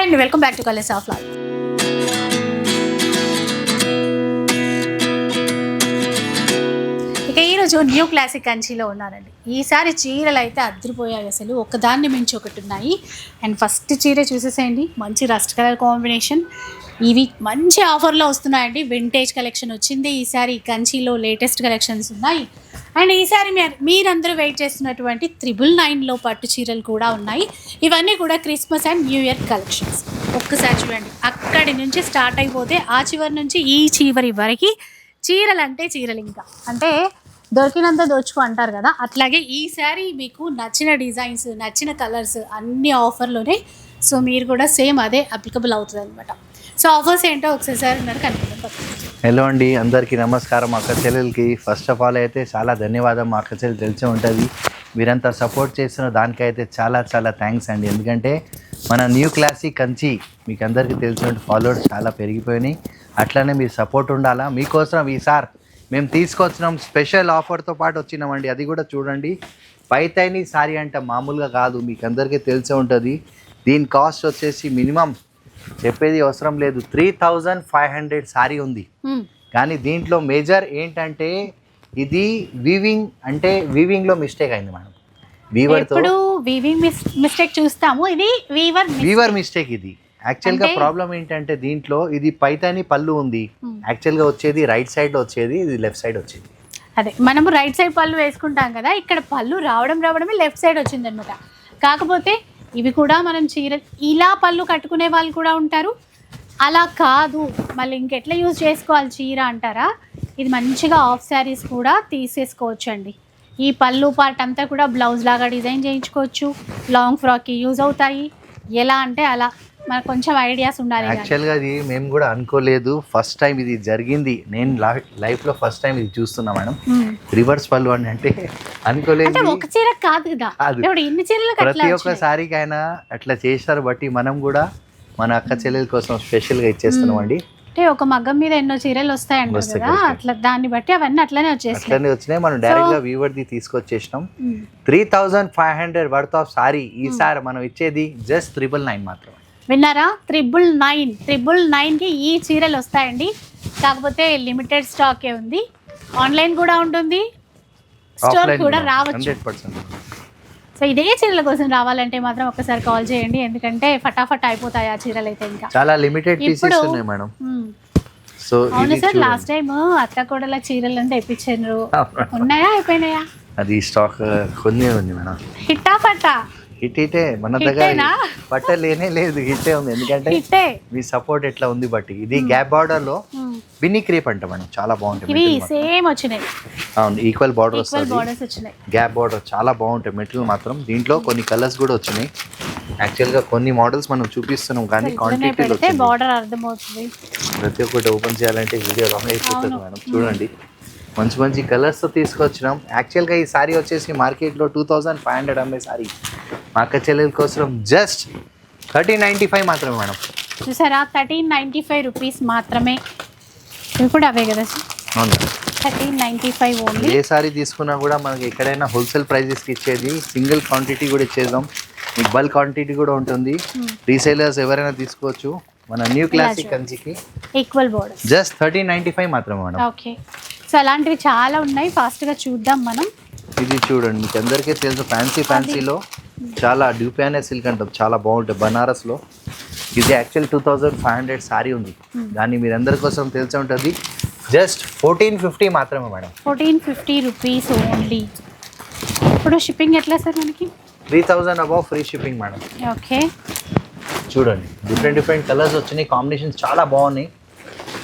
Hi అండి welcome back to colours of life ఇక ఈరోజు న్యూ క్లాసిక్ కంచిలో ఉన్నానండి ఈసారి చీరలు అయితే అద్దరిపోయాయి అసలు. ఒకదాన్ని మించి ఒకటి ఉన్నాయి. అండ్ ఫస్ట్ చీర చూసేసేయండి. మంచి రస్ట్ కలర్ కాంబినేషన్. ఇవి మంచి ఆఫర్లో వస్తున్నాయండి. వింటేజ్ కలెక్షన్ వచ్చింది. ఈసారి కంచిలో లేటెస్ట్ కలెక్షన్స్ ఉన్నాయి. అండ్ ఈసారి మీరు మీరందరూ వెయిట్ చేస్తున్నటువంటి త్రిబుల్ నైన్లో పట్టు చీరలు కూడా ఉన్నాయి. ఇవన్నీ కూడా Christmas and new year collections. ఒక్కసారి చూడండి అక్కడి నుంచి స్టార్ట్ అయిపోతే ఆ చివరి నుంచి ఈ చివరి వరకు చీరలు అంటే చీరలు ఇంకా అంటే దొరికినంత దోచుకో అంటారు కదా అట్లాగే ఈసారి మీకు నచ్చిన డిజైన్స్ నచ్చిన కలర్స్ అన్ని ఆఫర్లోనే సో మీరు కూడా సేమ్ అదే అప్లికబుల్ అవుతుంది అనమాట సో ఆఫర్స్ ఏంటో ఒకసారి సార్ ఉన్నారు కనుక్కుందాం. హలో అండి అందరికీ నమస్కారం. అక్క చెల్లెలకి ఫస్ట్ ఆఫ్ ఆల్ అయితే చాలా ధన్యవాదం. మా అక్క చెల్లెలు తెలిసే ఉంటుంది. మీరంతా సపోర్ట్ చేస్తున్న దానికైతే చాలా చాలా థ్యాంక్స్ అండి. ఎందుకంటే మన న్యూ క్లాసిక్ కంచి మీకు అందరికీ తెలిసినట్టు ఫాలోవర్స్ చాలా పెరిగిపోయినాయి. అట్లనే మీరు సపోర్ట్ ఉండాలా? మీకోసం ఈసారి మేము తీసుకొచ్చినాం స్పెషల్ ఆఫర్తో పాటు వచ్చినామండి. అది కూడా చూడండి. పైతైని సారీ అంటే మామూలుగా కాదు. మీకు అందరికీ తెలిసే ఉంటుంది. దీని కాస్ట్ వచ్చేసి మినిమం చెప్పేది అవసరం లేదు. Three thousand five hundred sari ఉంది. కానీ దీంట్లో మేజర్ ఏంటంటే ఇది వీవింగ్ అంటే వీవింగ్లో మిస్టేక్ అయింది మేడం. వీవింగ్ మిస్టేక్ చూస్తాము. ఇది వీవర్ వీవర్ మిస్టేక్ ఇది. యాక్చువల్గా అంటే- ప్రాబ్లం ఏంటంటే దీంట్లో ఇది పైతాని పళ్ళు ఉంది. Hmm. యాక్చువల్గా వచ్చేది రైట్ సైడ్లో వచ్చేది ఇది లెఫ్ట్ సైడ్ వచ్చేది. అదే మనము రైట్ సైడ్ పళ్ళు వేసుకుంటాం కదా ఇక్కడ పళ్ళు రావడం రావడమే లెఫ్ట్ సైడ్ వచ్చిందనమాట. కాకపోతే ఇవి కూడా మనం చీర ఇలా పళ్ళు కట్టుకునే వాళ్ళు కూడా ఉంటారు. అలా కాదు మళ్ళీ ఇంకెట్లా యూజ్ చేసుకోవాలి చీర అంటారా? ఇది మంచిగా ఆఫ్ శారీస్ కూడా తీసేసుకోవచ్చు అండి ఈ పళ్ళు పార్ట్ అంతా కూడా బ్లౌజ్ లాగా డిజైన్ చేయించుకోవచ్చు. లాంగ్ ఫ్రాక్కి యూజ్ అవుతాయి. ఎలా అంటే అలా మనకు కొంచెం ఐడియాస్ ఉండాలి. యాక్చువల్గా ఇది మేము కూడా అనుకోలేదు. ఫస్ట్ టైం ఇది జరిగింది. నేను లైఫ్లో ఫస్ట్ టైం ఇది చూస్తున్నా మేడం. రివర్స్ పళ్ళు అని అంటే అనుకోలేదు ఒక చీర కాదు కదా. ఇన్ని చీరలకు ప్రతి అట్లా ఒక్క సారీకైనా అట్లా చేస్తారు బట్టి మనం కూడా మన అక్క చెల్లెల కోసం స్పెషల్గా ఇచ్చేస్తున్నాం అండి. అంటే ఒక మగ్గం మీద ఎన్నో చీరలు వస్తాయంటారు వస్తాయి, కదా. అట్లా దాన్ని బట్టి అవన్నీ అట్లనే వచ్చేస్తాయి అట్లనే వచ్చినాయి. మనం డైరెక్ట్గా వీవర్ది తీసుకొచ్చేసినాం. మ్మ్. Three thousand five hundred worth of sari ఈసారి మనం ఇచ్చేది జస్ట్ త్రిబుల్ నైన్ మాత్రమే. విన్నారా? Triple nine. త్రిబుల్ నైన్కి ఈ చీరలు వస్తాయండి. కాకపోతే లిమిటెడ్ స్టాకే ఉంది. ఆన్లైన్ కూడా ఉంటుంది. స్టోర్ కూడా రావచ్చు. సో ఇదే చీరల కోసం రావాలంటే మాత్రం ఒకసారి కాల్ చేయండి. ఎందుకంటే ఫటాఫట్ అయిపోతాయి ఆ చీరలు అయితే ఇంకా. చాలా లిమిటెడ్ ఇప్పుడు- మేడం. సో అవును సార్. లాస్ట్ టైం అత్త కూడల చీరలు అంటే తెప్పించారు. ఉన్నాయా అయిపోయినాయా? అది స్టాక్ కొన్ని ఉంది మేడం. హిట్టా పట్టా? హిట్ హిటే మన దగ్గర? బట్ట లేనే లేదు హిట్టే ఉంది. ఎందుకంటే మీ సపోర్ట్ ఎట్లా ఉంది బట్టి. ఇది గ్యాప్ బార్డర్లో. బిన్ని క్రేప్ అంట మేడం చాలా బాగుంటుంది. సేమ్ వచ్చినాయి. అవును ఈక్వల్ బార్డర్ వస్తుంది. గ్యాప్ బార్డర్ చాలా బాగుంటాయి మెటీరియల్ మాత్రం. దీంట్లో కొన్ని కలర్స్ కూడా వచ్చినాయి. యాక్చువల్గా కొన్ని మోడల్స్ మనం చూపిస్తున్నాం కానీ క్వాంటిటీలో వచ్చింది. బార్డర్ అర్థమవుతుంది. ప్రతి ఒక్కటి ఓపెన్ చేయాలంటే వీడియో లాంగ్ అయిపోతుంది. మేడం. చూడండి. మంచి మంచి కలర్స్తో తీసుకొచ్చినాం. యాక్చువల్గా ఈ సారీ వచ్చేసి మార్కెట్లో టూ థౌజండ్ ఫైవ్ హండ్రెడ్ అమ్మే సారీ. మా అక్క చెల్లెల కోసం జస్ట్ థర్టీ నైంటీ ఫైవ్ మాత్రమే మేడం. చూసారా? థర్టీన్ నైంటీ ఫైవ్ రూపీస్ మాత్రమే. ఇవి కూడా అవే కదా సార్? అవును థర్టీన్ నైంటీ ఫైవ్ ఓన్లీ ఏ సారీ తీసుకున్నా కూడా మనకి ఎక్కడైనా హోల్సేల్ ప్రైజెస్కి ఇచ్చేది సింగిల్ క్వాంటిటీ కూడా ఇచ్చేద్దాం. మీకు బల్క్ క్వాంటిటీ కూడా ఉంటుంది. రీసేలర్స్ ఎవరైనా తీసుకోవచ్చు. మన న్యూ క్లాసిక్. కంచికి. Equal borders just thirteen ninety five మాత్రమే మేడం. ఓకే సో అలాంటివి చాలా ఉన్నాయి. ఫాస్ట్గా చూద్దాం మనం. ఇది చూడండి. మీకు అందరికీ తెలుసు. ఫ్యాన్సీ ఫ్యాన్సీలో చాలా డ్యూపానే సిల్క్ అంటాం. చాలా బాగుంటుంది బనారస్లో ఇది actual two thousand five hundred sari ఉంది. దాన్ని మీరు అందరి కోసం తెలిసి ఉంటుంది. జస్ట్ ఫోర్టీన్ ఫిఫ్టీ మాత్రమే madam. Fourteen fifty rupees only ఇప్పుడు షిప్పింగ్ ఎట్లా సార్ మనకి? Three thousand above free shipping madam. Okay. చూడండి. డిఫరెంట్ డిఫరెంట్ కలర్స్ వచ్చినాయి. కాంబినేషన్స్ చాలా బాగున్నాయి.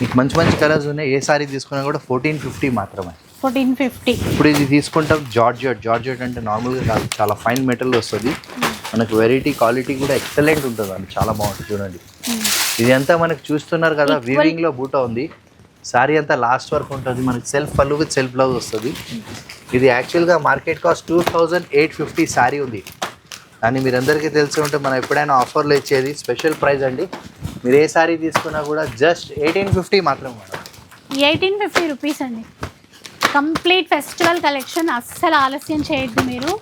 మీకు మంచి మంచి కలర్స్ ఉన్నాయి. ఏ సారీ తీసుకున్నా కూడా ఫోర్టీన్ ఫిఫ్టీ మాత్రమే. ఫోర్టీన్ ఫిఫ్టీ ఇప్పుడు ఇది తీసుకుంటాం జార్జెట్ జార్జెట్ అంటే నార్మల్గా కాదు చాలా ఫైన్ మెటల్ వస్తుంది. మనకు వెరైటీ క్వాలిటీ కూడా ఎక్సలెంట్ ఉంటుంది అండి. చాలా బాగుంటుంది చూడండి. ఇది అంతా మనకు చూస్తున్నారు కదా Equal- వీవింగ్లో బూట ఉంది. సారీ అంతా లాస్ట్ వరకు ఉంటుంది. మనకి సెల్ఫ్ పళ్ళు సెల్ఫ్ బ్లౌజ్ వస్తుంది. ఇది యాక్చువల్గా market cost two thousand eight fifty sari ఉంది. కానీ మీరందరికీ తెలిసి ఉంటే మనం ఎప్పుడైనా ఆఫర్లో ఇచ్చేది స్పెషల్ ప్రైస్ అండి. మీరు ఏ సారీ తీసుకున్నా కూడా జస్ట్ ఎయిటీన్ ఫిఫ్టీ మాత్రమే మేడం. ఎయిటీన్ ఫిఫ్టీ రూపీస్ అండి. Complete festival collection. అస్సలు ఆలస్యం చేయొద్దు మీరు.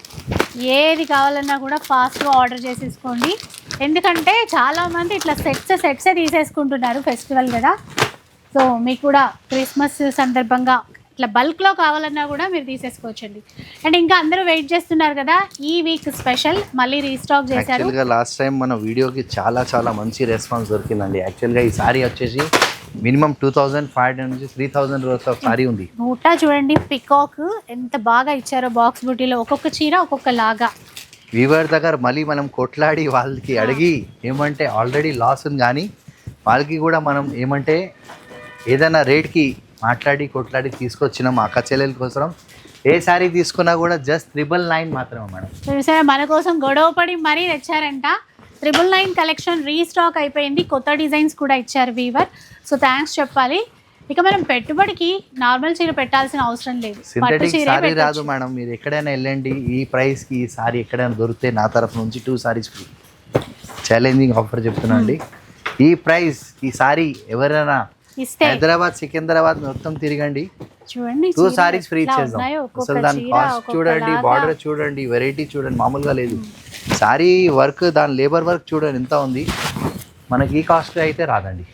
ఏది కావాలన్నా కూడా ఫాస్ట్గా ఆర్డర్ చేసేసుకోండి. ఎందుకంటే చాలామంది ఇట్లా సెట్స్ సెట్సే తీసేసుకుంటున్నారు ఫెస్టివల్ కదా. సో మీకు కూడా క్రిస్మస్ సందర్భంగా ఇట్లా బల్క్లో కావాలన్నా కూడా మీరు తీసేసుకోవచ్చండి. అండ్ ఇంకా అందరూ వెయిట్ చేస్తున్నారు కదా ఈ వీక్ స్పెషల్ మళ్ళీ రీస్టాక్ చేశారు. లాస్ట్ టైం మన వీడియోకి చాలా చాలా మంచి రెస్పాన్స్ దొరికిందండి. యాక్చువల్గా ఈ సారీ వచ్చేసి minimum two thousand five hundred నుంచి త్రీ థౌజండ్ రోజు ఆఫ్ సారీ ఉంది. బూటా చూడండి పికాక్ ఎంత బాగా ఇచ్చారో బాక్స్ బుటీలో. ఒక్కొక్క చీర ఒక్కొక్క లాగా వీవర్ దగ్గర మళ్ళీ మనం కొట్లాడి వాళ్ళకి అడిగి ఏమంటే ఆల్రెడీ లాస్ ఉంది కానీ వాళ్ళకి కూడా మనం ఏమంటే ఏదైనా రేట్కి మాట్లాడి కొట్లాడి తీసుకొచ్చినాం మా అక్క చెల్లెల కోసం ఏ సారీ తీసుకున్నా కూడా జస్ట్ త్రిబుల్ నైన్ మాత్రమే మేడం. మన కోసం గొడవ పడి మరీ తెచ్చారంట. ట్రిపుల్ నైన్ కలెక్షన్ రీస్టాక్ అయిపోయింది. కొత్త డిజైన్స్ కూడా ఇచ్చారు వీవర్ సో థ్యాంక్స్ చెప్పాలి. ఇక మనం పెట్టుబడికి నార్మల్ చీర పెట్టాల్సిన అవసరం లేదు. సింథటిక్ సారీ రాదు. మేడం. మీరు ఎక్కడైనా వెళ్ళండి. ఈ ప్రైస్కి ఈ సారీ ఎక్కడైనా దొరికితే నా తరఫు నుంచి two saris free challenging offer చెప్తున్నా అండి. ఈ ప్రైస్ ఈ సారీ ఎవరైనా హైదరాబాద్ సికింద్రాబాద్ మొత్తం తిరగండి. చూడండి టూ సారీస్ ఫ్రీ ఇచ్చేద్దాం. అసలు దాని కాస్ట్ చూడండి. బార్డర్ చూడండి వెరైటీ చూడండి. మామూలుగా లేదు. సారీ వర్క్ దాని లేబర్ వర్క్ చూడండి ఎంత ఉంది. మనకి ఈ కాస్ట్ అయితే రాదండి.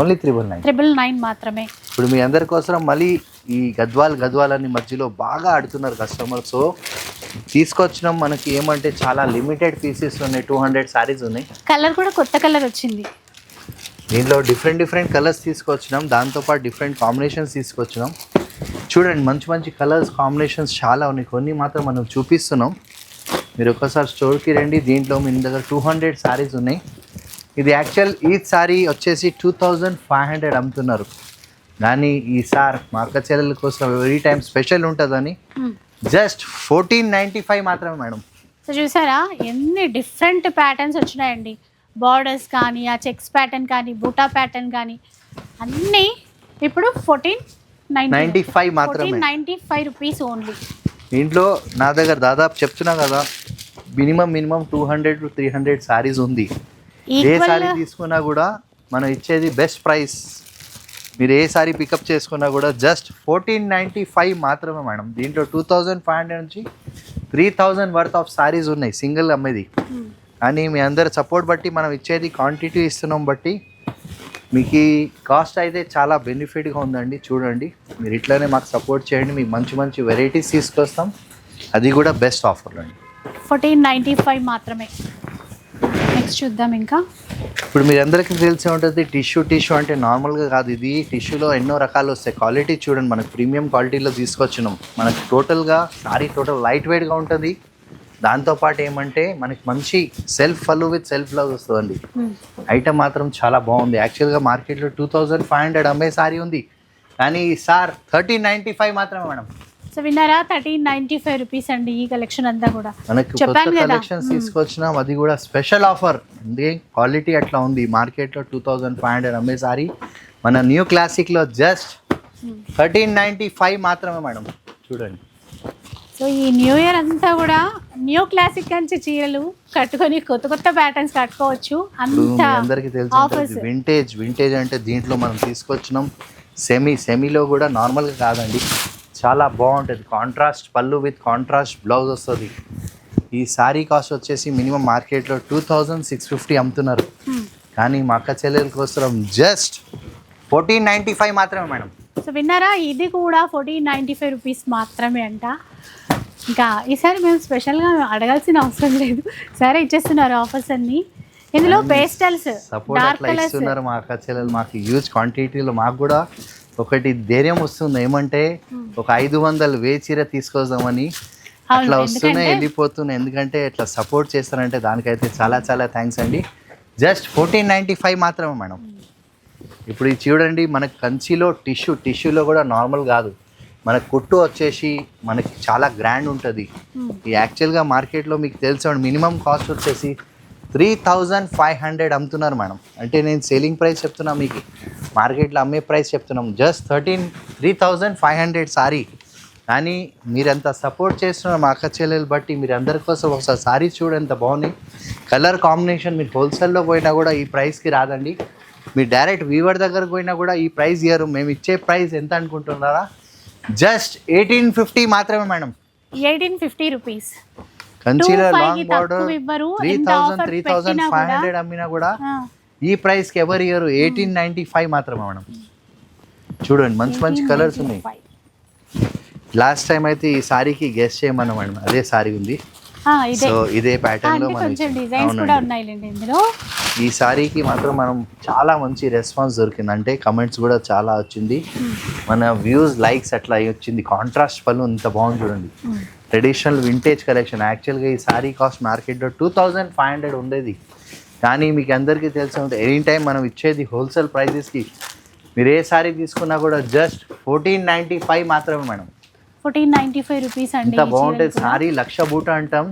Only triple nine triple nine మాత్రమే. ఇప్పుడు మీ అందరి కోసం మళ్ళీ ఈ గద్వాల్ గద్వాల్ అని మధ్యలో బాగా ఆడుతున్నారు కస్టమర్ సో తీసుకొచ్చినాం మనకి ఏమంటే చాలా లిమిటెడ్ పీసెస్ ఉన్నాయి. టూ హండ్రెడ్ సారీస్ ఉన్నాయి. కలర్ కూడా కొత్త కలర్ వచ్చింది. దీంట్లో డిఫరెంట్ డిఫరెంట్ కలర్స్ తీసుకొచ్చినాం. దాంతోపాటు డిఫరెంట్ కాంబినేషన్స్ తీసుకొచ్చినాం. చూడండి మంచి మంచి కలర్స్ కాంబినేషన్స్ చాలా ఉన్నాయి. కొన్ని మాత్రం మనం చూపిస్తున్నాం. మీరు ఒకసారి స్టోర్కి రండి. దీంట్లో మీ దగ్గర టూ హండ్రెడ్ సారీస్ ఉన్నాయి. ఇది యాక్చువల్ ఈ సారీ వచ్చేసి టూ థౌజండ్ ఫైవ్ హండ్రెడ్ అమ్ముతున్నారు. కానీ ఈ సార్ మా అక్క చెల్లెల కోసం ఎవ్రీ టైం స్పెషల్ ఉంటుందని. జస్ట్ ఫోర్టీన్ నైంటీ ఫైవ్ మాత్రమే మేడం. సో చూసారా? ఎన్ని డిఫరెంట్ ప్యాటర్న్స్ వచ్చినాయండి. బార్డర్స్ కానీ ఆ చెక్స్ ప్యాటర్న్ కానీ బూటా ప్యాటర్న్ కానీ అన్నీ ఇప్పుడు ఫోర్టీన్ నైంటీ ఫైవ్. మాత్రమే. Ninety five rupees only. దీంట్లో నా దగ్గర దాదాపు చెప్తున్నా కదా minimum minimum two hundred to three hundred saris ఉంది. ఏ సారీ తీసుకున్నా కూడా మనం ఇచ్చేది బెస్ట్ ప్రైస్ మీరు ఏ సారీ పికప్ చేసుకున్నా కూడా జస్ట్ ఫోర్టీన్ నైంటీ ఫైవ్ మాత్రమే మేడం. దీంట్లో టూ థౌజండ్ ఫైవ్ హండ్రెడ్ నుంచి three thousand worth of saris ఉన్నాయి సింగిల్ అమ్మేది. కానీ మీ అందరి సపోర్ట్ బట్టి మనం ఇచ్చేది క్వాంటిటీ ఇస్తున్నాం బట్టి మీకు ఈ కాస్ట్ అయితే చాలా బెనిఫిట్గా ఉందండి. చూడండి. మీరు ఇట్లానే మాకు సపోర్ట్ చేయండి. మీకు మంచి మంచి వెరైటీస్ తీసుకొస్తాం. అది కూడా బెస్ట్ ఆఫర్లు అండి ఫోర్టీన్ నైంటీ ఫైవ్ మాత్రమే. నెక్స్ట్ చూద్దాం ఇంకా. ఇప్పుడు మీరు అందరికీ తెలిసే ఉంటుంది టిష్యూ టిష్యూ అంటే నార్మల్గా కాదు ఇది. టిష్యూలో ఎన్నో రకాలు వస్తాయి. క్వాలిటీ చూడండి. మనకు ప్రీమియం క్వాలిటీలో తీసుకొచ్చినాం. మనకు టోటల్గా సారీ టోటల్ లైట్ వెయిట్గా ఉంటుంది. దాంతోపాటు ఏమంటే మనకి మంచి సెల్ఫ్ ఫలు విత్ సెల్ఫ్ లవ్ వస్తుందండి. ఐటమ్ మాత్రం చాలా బాగుంది. యాక్చువల్గా మార్కెట్లో టూ థౌజండ్ ఫైవ్ హండ్రెడ్ అమ్మే సారీ ఉంది. కానీ సార్ థర్టీన్ నైంటీ ఫైవ్ మాత్రమే మేడం. సో విన్నారా? థర్టీన్ నైంటీ ఫైవ్ రూపీస్ అండి ఈ కలెక్షన్ అంతా కూడా. మనకి చెప్పాను కదా. కలెక్షన్స్ తీసుకొచ్చినాం. అది కూడా స్పెషల్ ఆఫర్ అందుకే క్వాలిటీ అట్లా ఉంది. మార్కెట్లో టూ థౌజండ్ ఫైవ్ హండ్రెడ్ అమ్మే సారీ. మన న్యూ క్లాసిక్లో జస్ట్ థర్టీన్ నైంటీ ఫైవ్ మాత్రమే మేడం. చూడండి. సో ఈ న్యూ ఇయర్ అంతా కూడా న్యూ క్లాసిక్ నుంచి చీరలు కట్టుకొని కొత్త కొత్త ప్యాటర్న్స్ కట్టుకోవచ్చు. అంత అందరికీ తెలిసి వింటేజ్ వింటేజ్ అంటే దీంట్లో మనం తీసుకొచ్చినాం. సెమీ సెమీలో కూడా నార్మల్గా కాదండి. చాలా బాగుంటుంది. కాంట్రాస్ట్ పళ్ళు విత్ కాంట్రాస్ట్ బ్లౌజ్ వస్తుంది. ఈ సారీ కాస్ట్ వచ్చేసి మినిమం మార్కెట్లో టూ థౌజండ్ సిక్స్ ఫిఫ్టీ అమ్ముతున్నారు. కానీ మా అక్క చెల్లెల కోసం జస్ట్ ఫోర్టీన్ నైంటీ ఫైవ్ మాత్రమే మేడం. సో విన్నారా? ఇది కూడా ఫోర్టీన్ నైంటీ ఫైవ్ రూపీస్ మాత్రమే అంట. ఇంకా ఈసారి మేము స్పెషల్గా అడగాల్సిన అవసరం లేదు. సరే ఇచ్చేస్తున్నారు ఆఫర్స్ అన్ని. ఇందులో పేస్టల్స్ సపోర్ట్ అట్లా ఇస్తున్నారు మా అక్క చెల్లెలు. మాకు హ్యూజ్ క్వాంటిటీలో మాకు కూడా ఒకటి ధైర్యం వస్తుంది. ఏమంటే ఒక ఐదు వందలు వే చీర తీసుకొద్దామని అట్లా వస్తూనే ఎందుకంటే- వెళ్ళిపోతున్నాయి. ఎందుకంటే ఇట్లా సపోర్ట్ చేస్తారంటే దానికైతే చాలా చాలా థ్యాంక్స్ అండి. జస్ట్ ఫోర్టీన్ నైంటీ ఫైవ్ మాత్రమే మేడం. ఇప్పుడు ఇది చూడండి మనకి కంచిలో టిష్యూ టిష్యూలో కూడా నార్మల్ కాదు. మన కుట్టు వచ్చేసి మనకి చాలా గ్రాండ్ ఉంటుంది. ఈ యాక్చువల్గా మార్కెట్లో మీకు తెలుసు మినిమం కాస్ట్ వచ్చేసి త్రీ థౌజండ్ ఫైవ్ హండ్రెడ్ అమ్ముతున్నారు మేడం. అంటే నేను సేలింగ్ ప్రైస్ చెప్తున్నా మీకు మార్కెట్లో అమ్మే ప్రైస్ చెప్తున్నాం. Just thirteen three thousand five hundred sari. కానీ మీరంత సపోర్ట్ చేస్తున్న మా అక్క చెల్లెలు బట్టి మీరు అందరి కోసం ఒకసారి సారీ చూడండి ఎంత బాగున్నాయి కలర్ కాంబినేషన్ మీరు హోల్సేల్లో పోయినా కూడా ఈ ప్రైస్కి రాదండి. మీరు డైరెక్ట్ వీవర్ దగ్గరకు పోయినా కూడా ఈ ప్రైస్ ఇయ్యరు. మేము ఇచ్చే ప్రైస్ ఎంత అనుకుంటున్నారా? జస్ట్ ఎయిటీన్ ఫిఫ్టీ మాత్రమే madam. Eighteen fifty rupees five long border. Three thousand three thousand five hundred అమ్మినా కూడా ఈ ప్రైస్కి ఎవరు ఇయ్యరు? ఎయిటీన్ నైంటీ ఫైవ్ మాత్రమే మేడం. చూడండి మంచి మంచి కలర్స్ ఉన్నాయి. 1895. లాస్ట్ టైం అయితే ఈ సారీకి గెస్ట్ చేయమన్నా మేడం. అదే సారీ ఉంది. సో ఇదే ప్యాటర్న్లో అంటే మనం కొంచెం ఇచ్చాం. డిజైన్స్ కూడా అవునండి. ఉన్నాయిలేండి ఇందులో. ఈ సారీకి మాత్రం మనం చాలా మంచి రెస్పాన్స్ దొరికింది. అంటే కమెంట్స్ కూడా చాలా వచ్చింది. మన వ్యూస్ లైక్స్ అట్లా వచ్చింది. కాంట్రాస్ట్ పళ్ళు ఇంత బాగుంది చూడండి. Hmm. ట్రెడిషనల్ వింటేజ్ కలెక్షన్ యాక్చువల్గా ఈ సారీ కాస్ట్ మార్కెట్లో టూ థౌజండ్ ఫైవ్ హండ్రెడ్ ఉండేది. కానీ మీకు అందరికీ తెలిసి ఉంటుంది ఎనీ టైం మనం ఇచ్చేది హోల్సేల్ ప్రైజెస్కి మీరు ఏ సారీ తీసుకున్నా కూడా జస్ట్ ఫోర్టీన్ నైంటీ ఫైవ్ మాత్రమే madam. Fourteen ninety five rupees అండి బాగుంటుంది. సారీ లక్ష బూట అంటాం.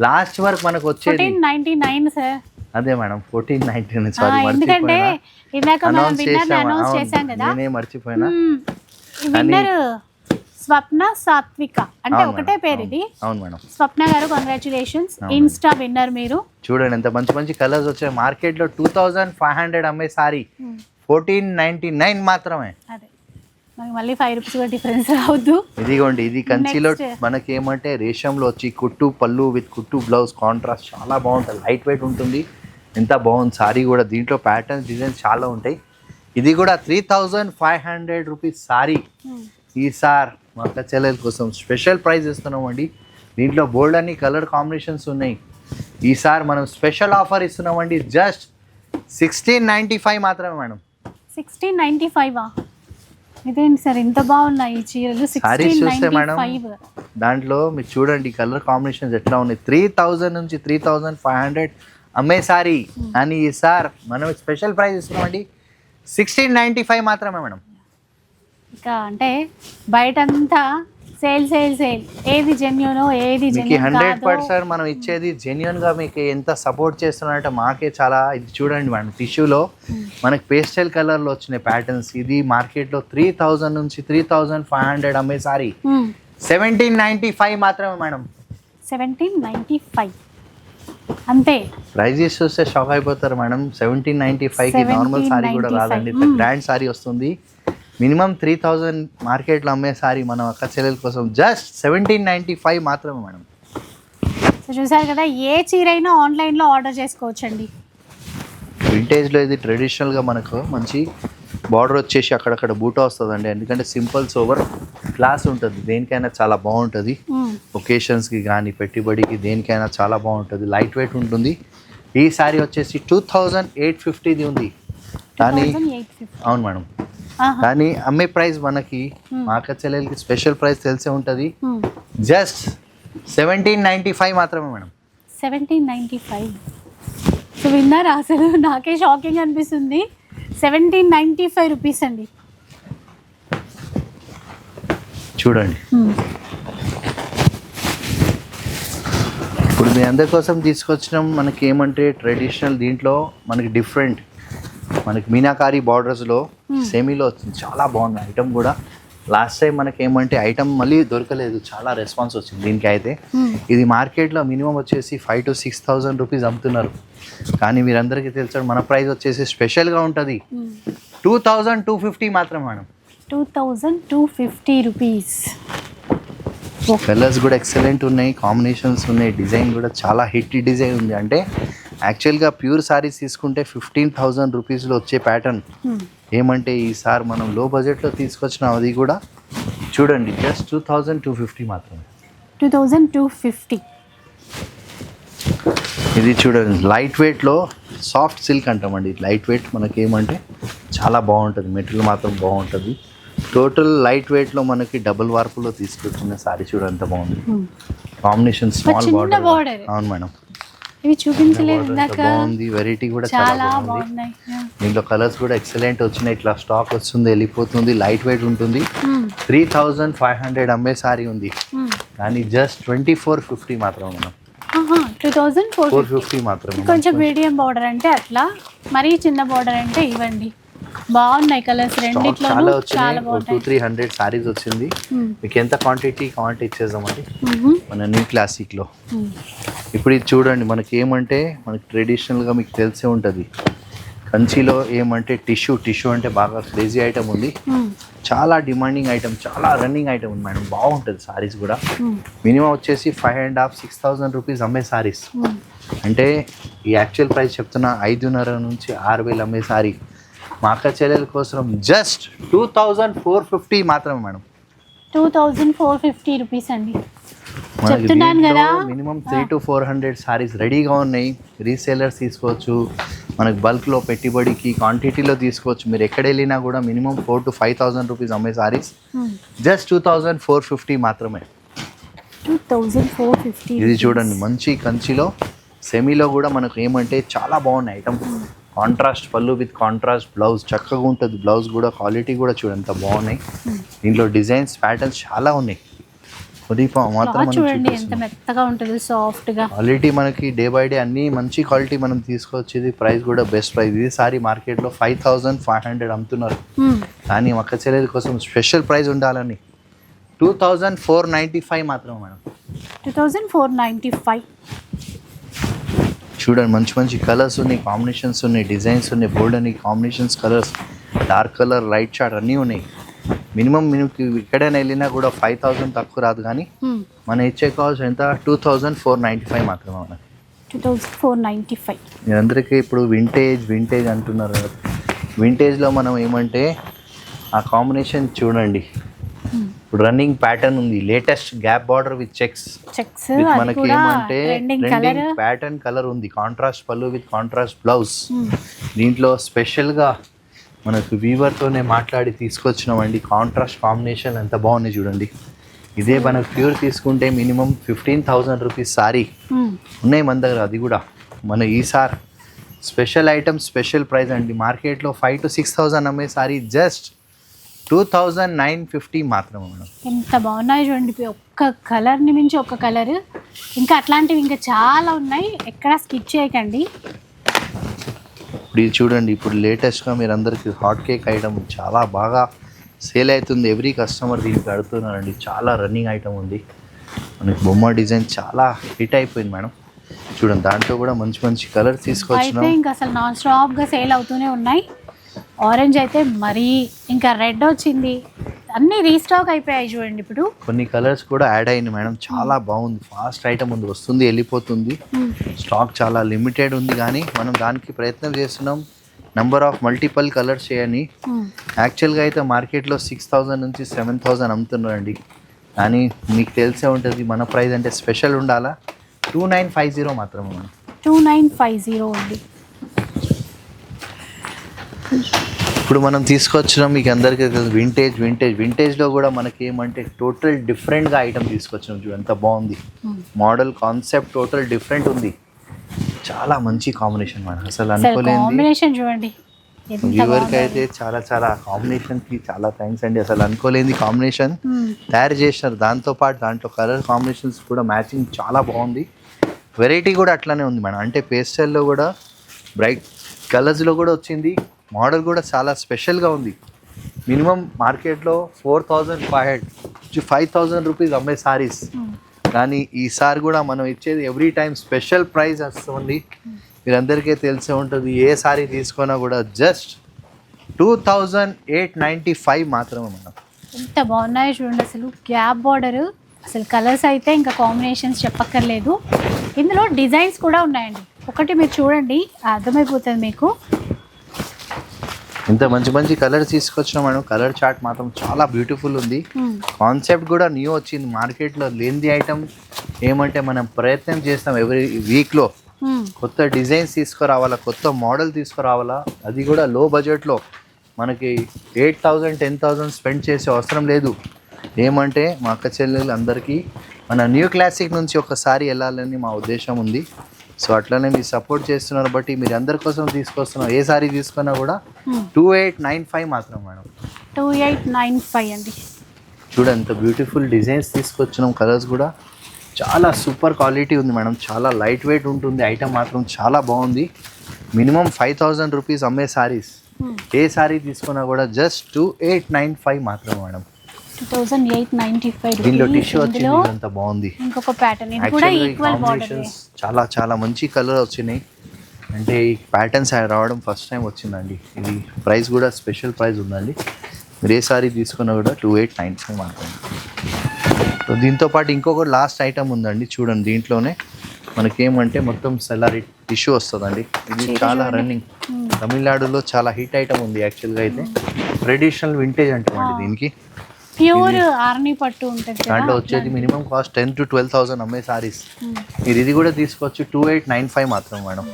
లాస్ట్ వరకు మనకు వచ్చేది ఫోర్టీన్ నైన్టీ నైన్ సార్. అదే మేడం ఫోర్టీన్ నైన్టీన్ ఆ, సారీ ఎందుకంటే ఇందాక మనం విన్నర్ అనౌన్స్ చేశాం కదా. నేనే మర్చిపోయినా. విన్నర్ స్వప్న సాత్విక. అంటే ఒకటే పేరు ఇది. అవును. మేడం. స్వప్న గారు కంగ్రాచులేషన్స్. ఇన్స్టా విన్నర్ మీరు. చూడండి ఎంత మంచి మంచి కలర్స్ వచ్చాయి. మార్కెట్లో టూ థౌజండ్ ఫైవ్ హండ్రెడ్ అమ్మే సారీ. ఫోర్టీన్ నైన్టీ నైన్ మాత్రమే. అదే. మనకి మళ్ళీ ఫైవ్ రూపీస్ కూడా డిఫరెన్స్ రావద్దు. ఇదిగోండి ఇది కంచిలో. మనకి ఏమంటే రేషంలో వచ్చి కుట్టు పళ్ళు విత్ కుట్టు బ్లౌజ్ కాంట్రాస్ట్ చాలా బాగుంటుంది లైట్ వెయిట్ ఉంటుంది. ఎంత బాగుంది సారీ కూడా దీంట్లో ప్యాటర్న్స్ డిజైన్స్ చాలా ఉంటాయి. ఇది కూడా three thousand five hundred rupees sari ఈ సార్ మా అక్క చెల్లెల కోసం స్పెషల్ ప్రైజ్ ఇస్తున్నామండి. దీంట్లో బోల్డ్ అన్ని కలర్ కాంబినేషన్స్ ఉన్నాయి. ఈసారి మనం స్పెషల్ ఆఫర్ ఇస్తున్నామండి జస్ట్ సిక్స్టీన్ నైంటీ ఫైవ్ మాత్రమే మేడం. సిక్స్టీన్ నైన్టీ ఫైవ్ ఇదేంటి సార్? ఇంత బాగున్నాయి ఈ చీరలు? సారీస్ చూస్తే మేడం దాంట్లో మీరు చూడండి కలర్ కాంబినేషన్స్ ఎట్లా ఉన్నాయి. త్రీ థౌజండ్ నుంచి త్రీ థౌజండ్ ఫైవ్ హండ్రెడ్ అమ్మే సారీ. అని ఈ సార్ మనం స్పెషల్ ప్రైస్ ఇస్తున్నామండి సిక్స్టీన్ నైంటీ ఫైవ్ మాత్రమే మేడం. ఇంకా అంటే బయటంతా సేల్ సేల్ సేల్ ఏది జెన్యునో ఏది మీకు జెన్యున్ హండ్రెడ్ పర్సెంట్ మనం ఇచ్చేది జెన్యున్గా మీకు ఎంత సపోర్ట్ చేస్తున్నారంటే మాకే చాలా ఇది చూడండి మేడం టిష్యూలో మనకి పేస్టల్ కలర్లో వచ్చిన ప్యాటర్న్స్ ఇది మార్కెట్లో త్రీ థౌజండ్ నుంచి త్రీ థౌజండ్ ఫైవ్ హండ్రెడ్ అమ్మే సారీ. సెవెంటీన్ నైన్టీ ఫైవ్ మాత్రమే మేడం. సెవెంటీన్ నైన్టీ ఫైవ్ అంతే. ప్రైజెస్ చూస్తే షాక్ అయిపోతారు మేడం. సెవెంటీన్ నైన్టీ ఫైవ్కి నార్మల్ సారీ కూడా 1795. రాదండి. గ్రాండ్ సారీ వస్తుంది. మినిమం త్రీ థౌజండ్ మార్కెట్లో అమ్మే సారీ మనం అక్క చెల్లెల కోసం. జస్ట్ సెవెంటీన్ నైన్టీ ఫైవ్ మాత్రమే మేడం. సో చూసారు కదా ఏ చీర అయినా ఆన్లైన్లో ఆర్డర్ చేసుకోవచ్చండి. వింటేజ్లో ఇది ట్రెడిషనల్గా మనకు మంచి బార్డర్ వచ్చేసి అక్కడక్కడ బూటా వస్తుందండి. ఎందుకంటే సింపుల్ సోవర్ క్లాస్ ఉంటుంది. దేనికైనా చాలా బాగుంటుంది. ఒకేషన్స్కి కానీ పెట్టుబడికి దేనికైనా చాలా బాగుంటుంది. లైట్ వెయిట్ ఉంటుంది. ఈ సారీ వచ్చేసి టూ థౌజండ్ ఎయిట్ ఫిఫ్టీది ఉంది. కానీ 2850. అవును మేడం. కానీ అమ్మే ప్రైస్ మనకి మా అక్క చెల్లెలకి స్పెషల్ ప్రైస్ తెలిసే ఉంటుంది. జస్ట్ సెవెంటీన్ నైంటీ ఫైవ్ మాత్రమే madam. Seventeen ninety five. So విన్నారా? అసలు నాకే షాకింగ్ అనిపిస్తుంది. సెవెంటీన్ నైంటీ ఫైవ్ రూపీస్ అండి. చూడండి. ఇప్పుడు మీ అందరి కోసం తీసుకొచ్చినాం మనకి ఏమంటే ట్రెడిషనల్ దీంట్లో మనకి డిఫరెంట్ మనకి మీనాకారి బార్డర్స్లో సెమీలో వచ్చింది. చాలా బాగుంది ఐటమ్ కూడా. లాస్ట్ టైం మనకి ఏమంటే ఐటమ్ మళ్ళీ దొరకలేదు. చాలా రెస్పాన్స్ వచ్చింది దీనికి అయితే. Hmm. ఇది మార్కెట్లో మినిమం వచ్చేసి five to six thousand rupees అమ్ముతున్నారు. కానీ మీరందరికీ తెలుసు మన ప్రైస్ వచ్చేసి స్పెషల్గా ఉంటుంది. టూ థౌజండ్ టూ ఫిఫ్టీ మాత్రం madam. Two thousand two fifty rupees colours కూడా ఎక్సలెంట్ ఉన్నాయి కాంబినేషన్స్ ఉన్నాయి డిజైన్ కూడా చాలా హిట్ డిజైన్ ఉంది. అంటే యాక్చువల్గా ప్యూర్ సారీస్ తీసుకుంటే ఫిఫ్టీన్ థౌజండ్ రూపీస్లో వచ్చే ప్యాటర్న్. ఏమంటే ఈసారి మనం లో బడ్జెట్లో తీసుకొచ్చిన అది కూడా చూడండి just two thousand two fifty మాత్రమే. టూ థౌజండ్ టూ ఫిఫ్టీ ఇది చూడండి లైట్ వెయిట్లో సాఫ్ట్ సిల్క్ అంటామండి. లైట్ వెయిట్ మనకి ఏమంటే చాలా బాగుంటుంది మెటీరియల్ మాత్రం బాగుంటుంది. టోటల్ లైట్ వెయిట్లో మనకి డబుల్ వార్పులో తీసుకొచ్చిన సారీ చూడండి ఎంత బాగుంది. Combination small border. అవును మేడం. ఇవి చూపించలేదు ఇందాక. బాగుంది. వెరైటీ కూడా చాలా బాగున్నాయి. దీంట్లో కలర్స్ కూడా ఎక్సలెంట్ వచ్చినాయి. ఇట్లా స్టాక్ వస్తుంది వెళ్ళిపోతుంది లైట్ వెయిట్ ఉంటుంది త్రీ థౌజండ్ ఫైవ్ హండ్రెడ్ అమ్మే సారీ ఉంది. కానీ జస్ట్ ట్వంటీ ఫోర్ ఫిఫ్టీ మాత్రమే మనం టూ థౌజండ్ ఫోర్ ఫిఫ్టీ మాత్రమే కొంచెం మీడియం బార్డర్ అంటే అట్లా మరీ చిన్న బార్డర్ అంటే ఇవ్వండి. బాగున్నాయి కలర్స్ స్టాక్ రెండిట్లోనూ చాలా వచ్చినాయి. టూ త్రీ హండ్రెడ్ సారీస్ వచ్చింది. మ్మ్. మీకు ఎంత క్వాంటిటీ క్వాంటిటీ ఇచ్చేద్దామండి. మన న్యూ క్లాసిక్లో మ్మ్. ఇప్పుడు ఇది చూడండి మనకి ఏమంటే మనకి ట్రెడిషనల్గా మీకు తెలిసే ఉంటుంది. కంచిలో ఏమంటే టిష్యూ టిష్యూ అంటే బాగా క్రేజీ ఐటమ్ ఉంది. మ్మ్. చాలా డిమాండింగ్ ఐటమ్ చాలా రన్నింగ్ ఐటమ్ ఉంది మేడం బాగుంటుంది సారీస్ కూడా. మినిమం వచ్చేసి five and half six thousand rupees అమ్మే సారీస్ అంటే ఈ యాక్చువల్ ప్రైస్ చెప్తున్నా ఐదున్నర నుంచి ఆరు వేలు అమ్మే సారీ మా అక్క చెల్లెల కోసం just two thousand four fifty మాత్రమే madam. Two thousand four fifty rupees అండి. చెప్తున్నాను కదా. Minimum three to four hundred saris రెడీగా ఉన్నాయి. రీసేలర్స్ తీసుకోవచ్చు. మనకు బల్క్లో పెట్టుబడికి క్వాంటిటీలో తీసుకోవచ్చు. మీరు ఎక్కడ వెళ్ళినా కూడా minimum four to five thousand rupees అమ్మే saris. Just two thousand four fifty మాత్రమే. ఇది చూడండి మంచి కంచిలో సెమీలో కూడా మనకు ఏమంటే చాలా బాగున్నాయి ఐటమ్ కాంట్రాస్ట్ పళ్ళు విత్ కాంట్రాస్ట్ బ్లౌజ్ చక్కగా ఉంటుంది. బ్లౌజ్ కూడా క్వాలిటీ కూడా చూడండి ఎంత బాగున్నాయి. దీంట్లో డిజైన్స్ ప్యాటర్న్స్ చాలా ఉన్నాయి. మాత్రం చూడండి ఎంత. మెత్తగా ఉంటుంది క్వాలిటీ మనకి డే బై డే అన్ని మంచి క్వాలిటీ మనం తీసుకొచ్చేది. ప్రైస్ కూడా బెస్ట్ ప్రైస్ ఇది సారీ మార్కెట్లో ఫైవ్ థౌజండ్ ఫైవ్ హండ్రెడ్ అమ్ముతున్నారు. మ్మ్. కానీ ఒక్క చెల్లెల కోసం స్పెషల్ ప్రైస్ ఉండాలని. Two thousand four ninety five మాత్రం madam. Two thousand four ninety five చూడండి మంచి మంచి కలర్స్ ఉన్నాయి కాంబినేషన్స్ ఉన్నాయి డిజైన్స్ ఉన్నాయి బోల్డ్ అని combinations colours dark colour light short అన్నీ ఉన్నాయి. మినిమం మీకు ఎక్కడైనా వెళ్ళినా కూడా ఫైవ్ థౌజండ్ తక్కువ రాదు కానీ మ్మ్. మన ఇచ్చే కాస్ట్ ఎంత? Two thousand four ninety five మాత్రమే మనకి two thousand four ninety five మీరందరికీ ఇప్పుడు వింటేజ్ వింటేజ్ అంటున్నారు కదా. వింటేజ్లో మనం ఏమంటే ఆ కాంబినేషన్ చూడండి. ఇప్పుడు రన్నింగ్ ప్యాటర్న్ ఉంది. Latest gap border with checks checks మనకి ఏమంటే ట్రెండింగ్ ప్యాటర్న్ కలర్ ఉంది. కాంట్రాస్ట్ పళ్ళు విత్ కాంట్రాస్ట్ బ్లౌజ్ దీంట్లో స్పెషల్గా మనకు వీవర్తోనే మాట్లాడి తీసుకొచ్చినామండి కాంట్రాస్ట్ కాంబినేషన్ ఎంత బాగుంది చూడండి. ఇదే మనకు ప్యూర్ తీసుకుంటే minimum fifteen thousand rupees sari ఉన్నాయి మన దగ్గర అది కూడా. మన ఈసారి స్పెషల్ ఐటమ్ స్పెషల్ ప్రైస్ అండి. మార్కెట్లో ఫైవ్ టు సిక్స్ థౌజండ్ అమ్మే sari just two thousand nine fifty మాత్రమే మేడం. ఎంత బాగున్నాయి చూడండి ఒక్క కలర్ని మించి ఒక్క కలర్ ఇంకా అట్లాంటివి ఇంకా చాలా ఉన్నాయి. ఎక్కడ స్కిప్ చేయకండి. ఇప్పుడు ఇది చూడండి ఇప్పుడు లేటెస్ట్గా మీరు అందరికి హాట్ కేక్ ఐటమ్ చాలా బాగా సేల్ అవుతుంది. ఎవ్రీ కస్టమర్ దీనికి అడుగుతున్నారండి. చాలా రన్నింగ్ ఐటమ్ ఉంది. మనకి బొమ్మ డిజైన్ చాలా హిట్ అయిపోయింది మేడం. చూడండి దాంట్లో కూడా మంచి మంచి కలర్ అయితే తీసుకొచ్చినాం. ఇంకా అసలు నాన్ స్టాప్గా సేల్ అవుతూనే ఉన్నాయి. ఆరెంజ్ అయితే మరీ ఇంకా రెడ్ వచ్చింది. అన్నీ రీస్టాక్ అయిపోయాయి చూడండి ఇప్పుడు. కొన్ని కలర్స్ కూడా యాడ్ అయింది మేడం. చాలా బాగుంది. ఫాస్ట్ ఐటమ్ ఉంది. వస్తుంది వెళ్ళిపోతుంది. స్టాక్ చాలా లిమిటెడ్ ఉంది కానీ మనం దానికి ప్రయత్నం చేస్తున్నాం. నంబర్ ఆఫ్ మల్టిపల్ కలర్స్ చేయని యాక్చువల్గా అయితే మార్కెట్లో సిక్స్ థౌజండ్ నుంచి సెవెన్ థౌజండ్ అమ్ముతున్నారండి. కానీ మీకు తెలిసే ఉంటుంది మన ప్రైస్ అంటే స్పెషల్ ఉండాలా? టూ నైన్ ఫైవ్ జీరో మాత్రమే మనం టూ నైన్ ఫైవ్ జీరో ఉంది ఇప్పుడు మనం తీసుకొచ్చినాం మీకు అందరికీ తెలుసు వింటేజ్ వింటేజ్ వింటేజ్లో కూడా మనకి ఏమంటే టోటల్ డిఫరెంట్గా ఐటమ్ తీసుకొచ్చినాం చూడు ఎంత బాగుంది. మోడల్ కాన్సెప్ట్ టోటల్ డిఫరెంట్ ఉంది. చాలా మంచి కాంబినేషన్ మేడం అసలు అనుకోలేంది వ్యూవర్కి. అయితే చాలా చాలా కాంబినేషన్కి చాలా థ్యాంక్స్ అండి. అసలు అనుకోలేని కాంబినేషన్ మ్మ్. తయారు చేసినారు. దాంతోపాటు దాంట్లో కలర్ కాంబినేషన్స్ కూడా మ్యాచింగ్ చాలా బాగుంది. వెరైటీ కూడా అట్లానే ఉంది మేడం అంటే పేస్టల్లో కూడా బ్రైట్ కలర్స్లో కూడా వచ్చింది. మోడల్ కూడా చాలా స్పెషల్గా ఉంది. మినిమం మార్కెట్లో four thousand five hundred five thousand rupees అమ్మే సారీస్. మ్మ్. కానీ ఈసారి కూడా మనం ఇచ్చేది ఎవ్రీ టైం స్పెషల్ ప్రైస్ వస్తుంది మీరందరికీ తెలిసే ఉంటుంది ఏ సారీ తీసుకున్నా కూడా just two thousand eight ninety five మాత్రమే మేడం. ఎంత బాగున్నాయో చూడండి అసలు. గ్యాప్ బార్డర్ అసలు కలర్స్ అయితే ఇంకా కాంబినేషన్స్ చెప్పక్కర్లేదు. ఇందులో డిజైన్స్ కూడా ఉన్నాయండి. ఒకటి మీరు చూడండి అర్థమైపోతుంది మీకు. ఇంత మంచి మంచి కలర్ తీసుకొచ్చినా మేడం. కలర్ చార్ట్ మాత్రం చాలా బ్యూటిఫుల్ ఉంది. కాన్సెప్ట్ కూడా న్యూ వచ్చింది. మార్కెట్లో లేనిది ఐటమ్ ఏమంటే మనం ప్రయత్నం చేస్తాం ఎవ్రీ వీక్లో మ్మ్. కొత్త డిజైన్స్ తీసుకురావాలా కొత్త మోడల్ తీసుకురావాలా అది కూడా లో. బడ్జెట్లో మనకి eight thousand ten thousand spend చేసే అవసరం లేదు. ఏమంటే మా అక్క చెల్లెలు అందరికీ మన న్యూ క్లాసిక్ నుంచి ఒకసారి వెళ్ళాలని మా ఉద్దేశం ఉంది. సో అట్లనే మీరు సపోర్ట్ చేస్తున్నారు బట్టి మీరు అందరి కోసం తీసుకొస్తున్నారు ఏ సారీ తీసుకున్నా కూడా. టూ ఎయిట్ నైన్ ఫైవ్ మాత్రం madam. Two eight nine five అండి. చూడండి ఎంత బ్యూటిఫుల్ డిజైన్స్ తీసుకొచ్చినాం కలర్స్ కూడా. చాలా సూపర్ క్వాలిటీ ఉంది మేడం. చాలా లైట్ వెయిట్ ఉంటుంది ఐటమ్ మాత్రం చాలా బాగుంది. మినిమం ఫైవ్ థౌజండ్ రూపీస్ అమ్మే సారీస్. ఏ సారీ తీసుకున్నా కూడా just two eight nine five మాత్రం మేడం. టూ ఎయిట్ ఫైవ్ దీనిలో టిష్యూ వచ్చింది ఇదంతా బాగుంది. ఇంకొక ప్యాటర్న్ ఇది కూడా ఈక్వల్ బార్డర్ చాలా చాలా మంచి కలర్ వచ్చినాయి. అంటే ఈ ప్యాటర్న్స్ రావడం ఫస్ట్ టైం వచ్చిందండి. ఇది ప్రైస్ కూడా స్పెషల్ ప్రైస్ ఉందండి. మీరు ఏ సారీ తీసుకున్నా కూడా టూ ఎయిట్ నైన్ ఫైవ్ మాత్రమే సో దీంతో పాటు ఇంకొక లాస్ట్ ఐటమ్ ఉందండి చూడండి దీంట్లోనే. మనకేమంటే మొత్తం సెలారీ టిష్యూ వస్తుందండి. ఇది చాలా రన్నింగ్ తమిళనాడులో చాలా హిట్ ఐటమ్ ఉంది యాక్చువల్గా అయితే. ట్రెడిషనల్ వింటేజ్ అంటామండి దీనికి. ప్యూర్ ఆర్ని పట్టు ఉంటుంది దాంట్లో వచ్చేది minimum cost ten to twelve thousand అమ్మే సారీస్. మీరు ఇది కూడా తీసుకోవచ్చు టూ ఎయిట్ నైన్ ఫైవ్ మాత్రం madam.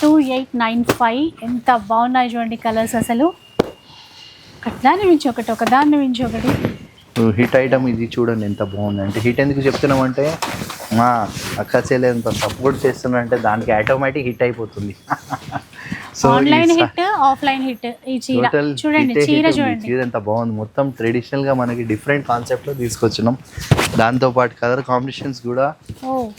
Two eight nine five ఎంత బాగున్నాయి చూడండి కలర్స్ అసలు. ఒకదాన్ని మించి ఒకటి ఒకదాన్ని మించి ఒకటి. హిట్ ఐటమ్ ఇది చూడండి ఎంత బాగుంది. అంటే హిట్ ఎందుకు చెప్తున్నామంటే మా అక్క చెల్లె ఎంత సపోర్ట్ చేస్తున్నారంటే దానికి ఆటోమేటిక్ హిట్ అయిపోతుంది. ఆన్లైన్ హిట్ ఆఫ్లైన్ హిట్ ఈ చీర. చూడండి చీర చూడండి. చీర ఎంత బాగుంది. మొత్తం ట్రెడిషనల్గా మనకి డిఫరెంట్ కాన్సెప్ట్లో తీసుకొచ్చినాం. దాంతో పాటు కలర్ కాంబినేషన్స్ కూడా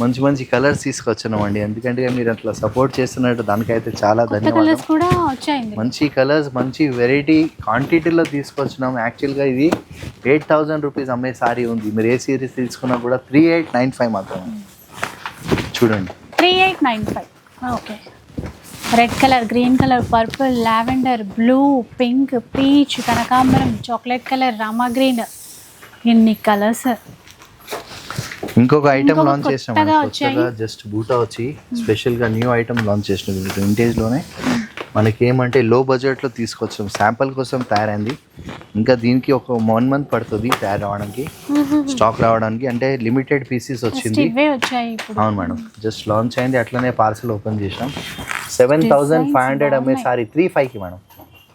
మంచి మంచి కలర్స్ తీసుకొచ్చినాం అండి. ఎందుకంటే మీరు అట్లా సపోర్ట్ చేస్తున్నట్టు దానికైతే చాలా ధన్యవాదాలు కూడా వచ్చాయండి. మంచి కలర్స్ మంచి వెరైటీ క్వాంటిటీలో తీసుకొచ్చినాం. యాక్చువల్గా ఇది ఎయిట్ థౌజండ్ రూపీస్ అమ్మే సారీ ఉంది. మీరు ఏ సిరీస్ తీసుకున్నా కూడా త్రీ ఎయిట్ నైన్ ఫైవ్ మాత్రమే. చూడండి. Three eight nine five okay. Red colour green colour purple lavender blue pink peach కనకాంబరం చాక్లెట్ కలర్ రామా గ్రీన్. ఎన్ని కలర్స్. ఇంకొక ఐటమ్ లాంచ్. కొత్తగా జస్ట్ బూటా వచ్చి స్పెషల్గా న్యూ ఐటమ్ లాంచ్ చేసినాం. వింటేజ్లోనే మనకి ఏమంటే లో బడ్జెట్లో తీసుకొచ్చాం. శాంపుల్ కోసం తయారైంది. ఇంకా దీనికి ఒక వన్ మంత్ పడుతుంది తయారు అవడానికి స్టాక్ రావడానికి. అంటే లిమిటెడ్ పీసెస్ వచ్చింది. అవును మేడం. జస్ట్ లాంచ్ అయింది. అట్లనే పార్సల్ ఓపెన్ చేసాం సెవెన్ థౌసండ్ ఫైవ్ హండ్రెడ్ అమ్మే సారీ త్రీ ఫైవ్కి మేడం.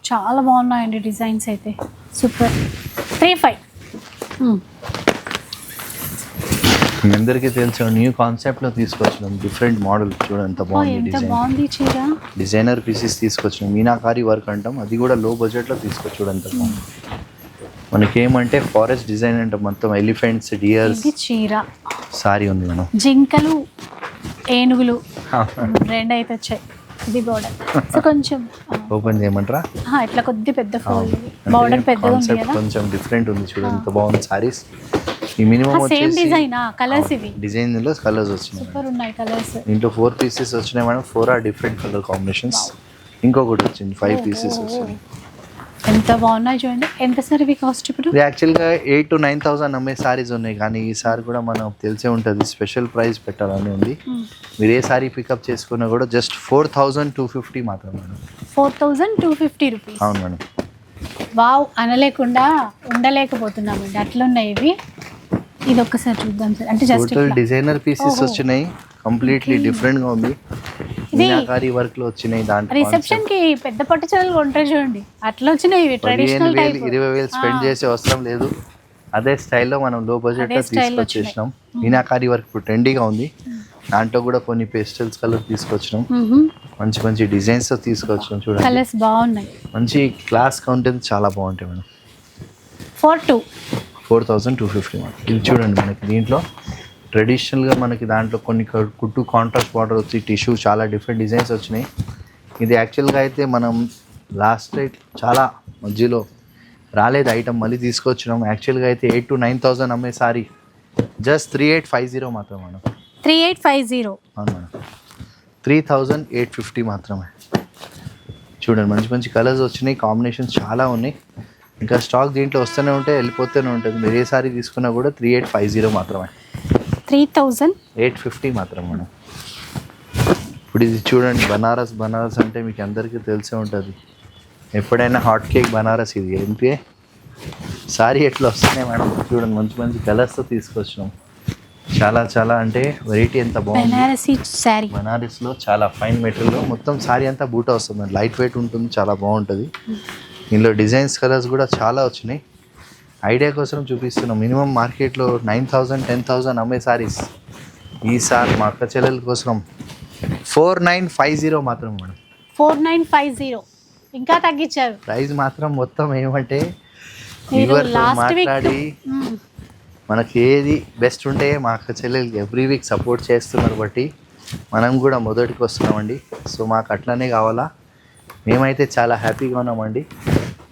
చాలా బాగున్నాయండి డిజైన్స్ అయితే. సూపర్. Three five. మీ అందరికీ తెలిసిన న్యూ కాన్సెప్ట్లో తీసుకొచ్చినాం. డిఫరెంట్ మోడల్ చూడండి ఎంత బాగుంది డిజైన్. డిజైనర్ పీసెస్ తీసుకొచ్చినాం. మీనాకారి వర్క్ అంటాం. అది కూడా లో బడ్జెట్లో తీసుకొచ్చి చూడండి ఎంత బాగుంది. మనకేమంటే ఫారెస్ట్ డిజైన్ అంటే మొత్తం ఎలిఫెంట్స్ డియర్స్ చీర. సారీ ఉంది మేడం. జింకలు ఏనుగులు రెండు అయితే వచ్చాయి. ఇది బోర్డర్ సో కొంచెం ఓపెన్ చేయమంటారా? ఆ, ఇట్లా కొద్ది పెద్ద ఫోల్డ్ బోర్డర్ పెద్దగా ఉంది కదా? కొంచెం డిఫరెంట్ ఉంది చూడండి ఎంత బాగుంది సారీస్ ఈ మినిమం సేమ్ వచ్చేసి డిజైన్ కలర్స్ ఇవి. డిజైన్లో కలర్స్ వచ్చినాయి. సూపర్ ఉన్నాయి కలర్స్ దీంట్లో ఫోర్ పీసెస్ వచ్చినాయి madam. Four or different colour combinations ఇంకొకటి వచ్చింది ఫైవ్ పీసెస్ వచ్చింది. ఎంత బాగున్నాయి చూడండి. ఎంత సార్ ఇవి కాస్ట్ ఇప్పుడు యాక్చువల్గా ఎయిట్ టు నైన్ థౌసండ్ అమ్మే సారీస్ ఉన్నాయి. కానీ ఈసారి కూడా మనం తెలిసే ఉంటుంది. స్పెషల్ ప్రైస్ పెట్టాలని ఉంది. మీరు ఏ సారీ పికప్ చేసుకున్నా కూడా just four thousand two fifty మాత్రం madam. Four thousand two fifty rupees అవును మేడం. వావ్ అనలేకుండా ఉండలేకపోతున్నామండి. అట్లున్నాయి ఇవి. ఇది ఒక్కసారి చూద్దాం సార్. అంటే జస్ట్ డిజైనర్ పీసెస్ వచ్చినాయి. కంప్లీట్లీ డిఫరెంట్గా ఉంది. మీనాకారి వర్క్లో వచ్చినాయి దాంట్లో రిసెప్షన్కి పెద్ద పట్టు చీరలు కొంటారు చూడండి. అట్లా వచ్చినాయి ట్రెడిషనల్ టైప్ ఇరవై వేలు స్పెండ్ చేసే అవసరం లేదు. అదే స్టైల్లో మనం లో బడ్జెట్లో తీసుకొచ్చేసినాం. మీనాకారి వర్క్ ఇప్పుడు ట్రెండీగా ఉంది. దాంట్లో కూడా కొన్ని పేస్టల్స్ కలర్ తీసుకొచ్చినాం. మంచి మంచి డిజైన్స్తో తీసుకొచ్చినాం చూడండి. కలర్స్ బాగున్నాయి. మంచి క్లాస్ కౌంటెన్స్ చాలా బాగుంటాయి madam. Four two four thousand two fifty ఇది చూడండి మనకి దీంట్లో. ట్రెడిషనల్గా మనకి దాంట్లో కొన్ని కుట్టు కాంట్రాస్ట్ బార్డర్ వచ్చి టిష్యూ చాలా డిఫరెంట్ డిజైన్స్ వచ్చినాయి. ఇది యాక్చువల్గా అయితే మనం లాస్ట్ రేట్ చాలా మధ్యలో రాలేదు ఐటమ్ మళ్ళీ తీసుకొచ్చినాం. యాక్చువల్గా అయితే ఎయిట్ టు నైన్ థౌజండ్ అమ్మే sari. Just three eight five zero మాత్రం madam. Three eight five zero అవును madam. Three thousand eight fifty మాత్రమే. చూడండి మంచి మంచి కలర్స్ వచ్చినాయి. కాంబినేషన్స్ చాలా ఉన్నాయి. ఇంకా స్టాక్ దీంట్లో వస్తూనే ఉంటే వెళ్ళిపోతూనే ఉంటుంది. మీరు ఏ సారీ తీసుకున్నా కూడా త్రీ ఎయిట్ ఫైవ్ జీరో మాత్రమే. Three thousand. ఎయిట్ ఫిఫ్టీ మాత్రం మేడం. ఇప్పుడు ఇది చూడండి బనారస్ బనారస్ అంటే మీకు అందరికీ తెలిసే ఉంటుంది. ఎప్పుడైనా హాట్ కేక్ బనారస్ ఇది ఏంటి? సారీ ఎట్లా వస్తున్నాయి మేడం? చూడండి మంచి మంచి కలర్స్తో తీసుకొచ్చినాం చాలా చాలా అంటే వెరైటీ ఎంత బాగుంది. బెనారసీ శారీ బనారస్లో చాలా ఫైన్ మెటీరియల్ మొత్తం సారీ అంతా బూటా వస్తుంది. లైట్ వెయిట్ ఉంటుంది చాలా బాగుంటుంది. దీనిలో డిజైన్స్ కలర్స్ కూడా చాలా వచ్చినాయి. ఐడియా కోసం చూపిస్తున్నాం. మినిమం మార్కెట్లో నైన్ థౌజండ్ టెన్ థౌజండ్ అమ్మే సారీస్. ఈసారి మా అక్క చెల్లెల కోసం ఫోర్ నైన్ ఫైవ్ జీరో మాత్రం madam. Four nine five zero. ఇంకా తగ్గించారు. ప్రైస్ మాత్రం మొత్తం ఏమంటే మాట్లాడి. మనకి ఏది బెస్ట్ ఉంటే మా అక్క చెల్లెలకి ఎవ్రీ వీక్ సపోర్ట్ చేస్తున్నారు బట్టి మనం కూడా మొదటికి వస్తున్నామండి. సో మాకు అట్లనే కావాలా? మేమైతే చాలా హ్యాపీగా ఉన్నామండి.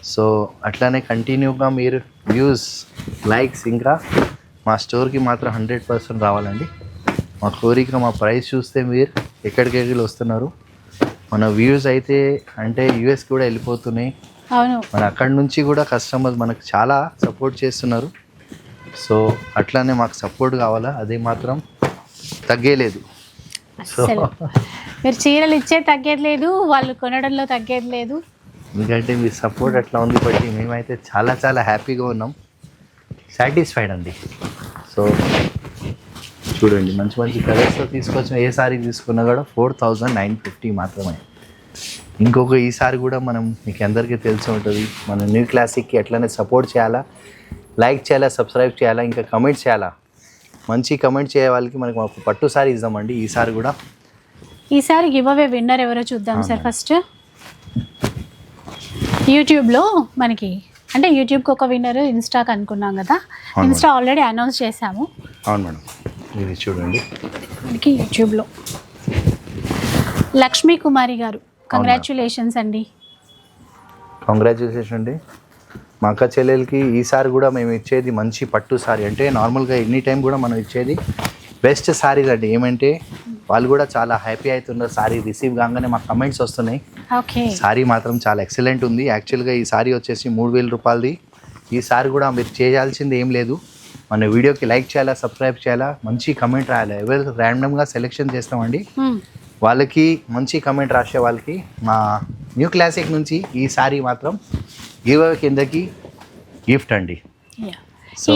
సో అట్లానే కంటిన్యూగా మీరు వ్యూస్ లైక్స్ ఇంకా మా స్టోర్కి మాత్రం హండ్రెడ్ పర్సెంట్ రావాలండి. మా కోరిక మా ప్రైస్ చూస్తే మీరు ఎక్కడికెక్కడికి వస్తున్నారు. మన వ్యూస్ అయితే అంటే యూఎస్ కూడా వెళ్ళిపోతున్నాయి. అవును. మన అక్కడి నుంచి కూడా కస్టమర్స్ మనకు చాలా సపోర్ట్ చేస్తున్నారు. సో అట్లానే మాకు సపోర్ట్ కావాలా? అది మాత్రం తగ్గేలేదు. సో మీరు చీరలు ఇచ్చే తగ్గేది లేదు వాళ్ళు కొనడంలో తగ్గేది లేదు. ఎందుకంటే మీ సపోర్ట్ అట్లా ఉంది బట్టి మేమైతే చాలా చాలా హ్యాపీగా ఉన్నాం. సాటిస్ఫైడ్ అండి. సో చూడండి మంచి మంచి కలర్స్తో తీసుకొచ్చిన ఏ సారీ తీసుకున్నా కూడా ఫోర్ థౌజండ్ నైన్ ఫిఫ్టీ మాత్రమే. ఇంకొక ఈసారి కూడా మనం మీకు అందరికీ తెలిసి ఉంటుంది. మన న్యూ క్లాసిక్కి ఎట్లనే సపోర్ట్ చేయాలా లైక్ చేయాలా సబ్స్క్రైబ్ చేయాలా ఇంకా కమెంట్ చేయాలా? మంచి కమెంట్ చేయ వాళ్ళకి మనకి ఒక పట్టు సారీ ఇద్దామండి. ఈసారి కూడా. ఈసారి గివ్ అవే విన్నర్ ఎవరో చూద్దాం సార్ ఫస్ట్ యూట్యూబ్లో మనకి అంటే యూట్యూబ్కి ఒక విన్నర్ ఇన్స్టాకి అనుకున్నాం కదా. ఇన్స్టా ఆల్రెడీ అనౌన్స్ చేశాము. అవును మేడం. ఇది చూడండి. మనకి యూట్యూబ్లో. లక్ష్మీ కుమారి గారు కంగ్రాచులేషన్స్ అండి. కంగ్రాచులేషన్ అండి. మా అక్క చెల్లెలకి ఈసారి కూడా మేము ఇచ్చేది మంచి పట్టు సారీ. అంటే నార్మల్గా ఎనీ టైం కూడా మనం ఇచ్చేది బెస్ట్ సారీస్ అండి. ఏమంటే వాళ్ళు కూడా చాలా హ్యాపీ అవుతున్నారు. సారీ రిసీవ్ కాగానే మాకు కమెంట్స్ వస్తున్నాయి. సారీ మాత్రం చాలా ఎక్సలెంట్ ఉంది. యాక్చువల్గా ఈ సారీ వచ్చేసి మూడు వేల రూపాయలది. ఈ సారీ కూడా మీరు చేయాల్సింది ఏం లేదు. మన వీడియోకి లైక్ చేయాలా సబ్స్క్రైబ్ చేయాలా మంచి కమెంట్ రాయాలి? ఎవరు ర్యాండమ్గా సెలెక్షన్ చేస్తామండి? Hmm. వాళ్ళకి మంచి కమెంట్ రాసే వాళ్ళకి మా న్యూ క్లాసిక్ నుంచి ఈ సారీ మాత్రం గివ్ అవే కిందకి గిఫ్ట్ అండి.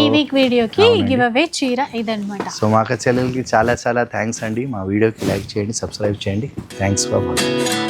ఈ వీక్ వీడియోకి. గివ్ అవే చీర ఇదనమాట సో మా అక్క చెల్లెలకి చాలా చాలా థ్యాంక్స్ అండి. మా వీడియోకి లైక్ చేయండి సబ్స్క్రైబ్ చేయండి. Thanks for watching